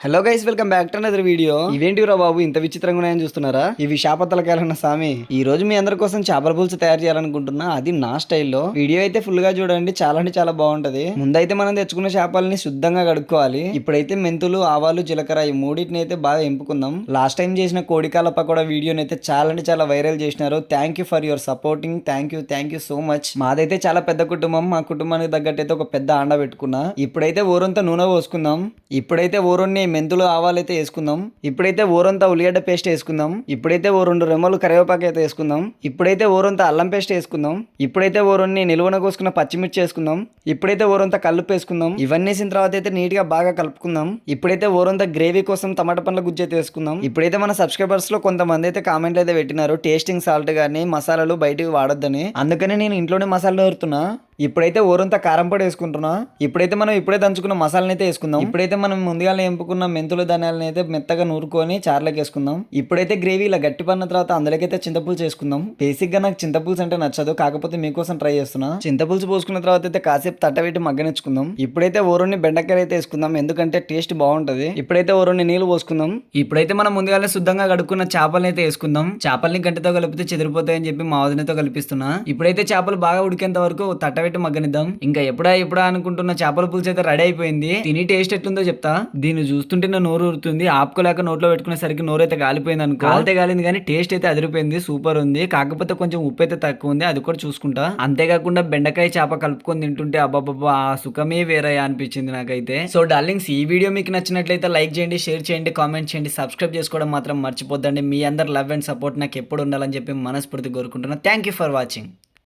Hello guys welcome back to another video ఇవేంటిరా బాబు ఇంత విచిత్రంగా ఉన్నాయని చూస్తున్నారా? ఇవి చేపత్తలకాయలన్న సామి ఈ రోజు మీ అందరి కోసం చేపల పులుసు తయారు చేయాలనుకుంటున్నా. అది నా స్టైల్లో. వీడియో అయితే ఫుల్గా చూడండి చాలా అంటే చాలా బాగుంటది. ముందైతే మనం తెచ్చుకున్న చేపల్ని శుద్ధంగా కడుక్కోవాలి. ఇప్పుడైతే మెంతులు ఆవాలు జీలకర్ర ఈ మూడింటిని అయితే బాగా ఎంపుకుందాం. లాస్ట్ టైం చేసిన కోడికాల పకోడా వీడియోని అయితే చాలా అంటే చాలా వైరల్ చేసినారు. Thank you for your supporting thank you thank you so much మాదైతే చాలా పెద్ద కుటుంబం మా కుటుంబానికి తగ్గట్టు అయితే ఒక పెద్ద అండ పెట్టుకున్నా. ఇప్పుడైతే ఊరంతా నూనె పోసుకుందాం. ఇప్పుడైతే ఊరుని మెంతులు ఆవాలు అయితే వేసుకుందాం. ఇప్పుడైతే ఓరంతా ఉల్లిగడ్డ పేస్ట్ వేసుకుందాం. ఇప్పుడైతే ఓ రెండు రెమ్మలు కరివేపాకు అయితే వేసుకుందాం. ఇప్పుడైతే ఓరంతా అల్లం పేస్ట్ వేసుకుందాం. ఇప్పుడైతే ఓరుని నిలువన కోసుకున్న పచ్చిమిర్చి వేసుకుందాం. ఇప్పుడైతే ఓరంతా కలుపు వేసుకుందాం. ఇవన్నీ వేసిన తర్వాత అయితే నీట్గా బాగా కలుపుకుందాం. ఇప్పుడైతే ఓరంతా గ్రేవీ కోసం టమాటా పండ్ల గుజ్జు అయితే వేసుకుందాం. ఇప్పుడైతే మన సబ్స్క్రైబర్స్లో కొంతమంది అయితే కామెంట్లు అయితే పెట్టినారు. టేస్టింగ్ సాల్ట్ గానీ మసాలాలు బయటకు వాడొద్దని. అందుకనే నేను ఇంట్లోనే మసాలా నూరుతున్నా. ఇప్పుడైతే ఊరంతా కారం పొడి వేసుకుంటున్నా. ఇప్పుడైతే మనం ఇప్పుడే దంచుకున్న మసాలాని అయితే వేసుకుందాం. ఇప్పుడైతే మనం ముందుగా ఎంపుకున్న మెంతులు ధనియాలని అయితే మెత్తగా నూరుకొని చార్లకి వేసుకుందాం. ఇప్పుడైతే గ్రేవీ ఇలా గట్టి పడిన తర్వాత అందులోకైతే చింతపులుసు వేసుకుందాం బేసిక్గా నాకు చింతపులుసు అంటే నచ్చదు. కాకపోతే మీకోసం ట్రై చేస్తున్నా. చింతపులుసు పోసుకున్న తర్వాత అయితే కాసేపు తట్టబెట్టి మగ్గనిచ్చుకుందాం. ఇప్పుడైతే ఊరుని బెండకాయ అయితే వేసుకుందాం. ఎందుకంటే టేస్ట్ బాగుంటది. ఇప్పుడైతే ఊరుని నీళ్ళు పోసుకుందాం. ఇప్పుడైతే మనం ముందుగానే శుద్ధంగా కడుక్కున్న చేపల్ని అయితే వేసుకుందాం. చేపల్ని గంటతో కలిపితే చెదిరిపోతాయని చెప్పి మా వదినతో కల్పిస్తున్నా. ఇప్పుడైతే చేపలు బాగా ఉడికేంత వరకు తట్ట తట్టబెట్టి మగ్గనిద్దాం. ఇంకా ఎప్పుడా ఎప్పుడా అనుకుంటున్న చేపల పులుసు అయితే రెడీ అయిపోయింది. తిని టేస్ట్ ఎట్లుందో చెప్తా. దీన్ని చూస్తుంటే నా నోరు ఊరుతుంది. ఆపుకోలేక నోట్లో పెట్టుకునేసరికి నోరు అయితే కాలిపోయింది అనుకో. కాలితే కాలింది కానీ టేస్ట్ అయితే అదిరిపోయింది. సూపర్ ఉంది. కాకపోతే కొంచెం ఉప్పు అయితే తక్కువ ఉంది. అది కూడా చూసుకుంటా. అంతేకాకుండా బెండకాయ చేప కలుపుకొని తింటుంటే అబ్బాబ్బా ఆ సుఖమే వేరే అనిపించింది నాకైతే. సో డార్లింగ్స్ ఈ వీడియో మీకు నచ్చినట్లయితే లైక్ చేయండి షేర్ చేయండి కామెంట్ చేయండి సబ్స్క్రైబ్ చేసుకోవడం మాత్రం మర్చిపోద్దండి. మీ అందరు లవ్ అండ్ సపోర్ట్ నాకు ఎప్పుడు ఉండాలని చెప్పి మనస్ఫూర్తి కోరుకుంటున్నాను థ్యాంక్ యూ ఫర్ వాచింగ్.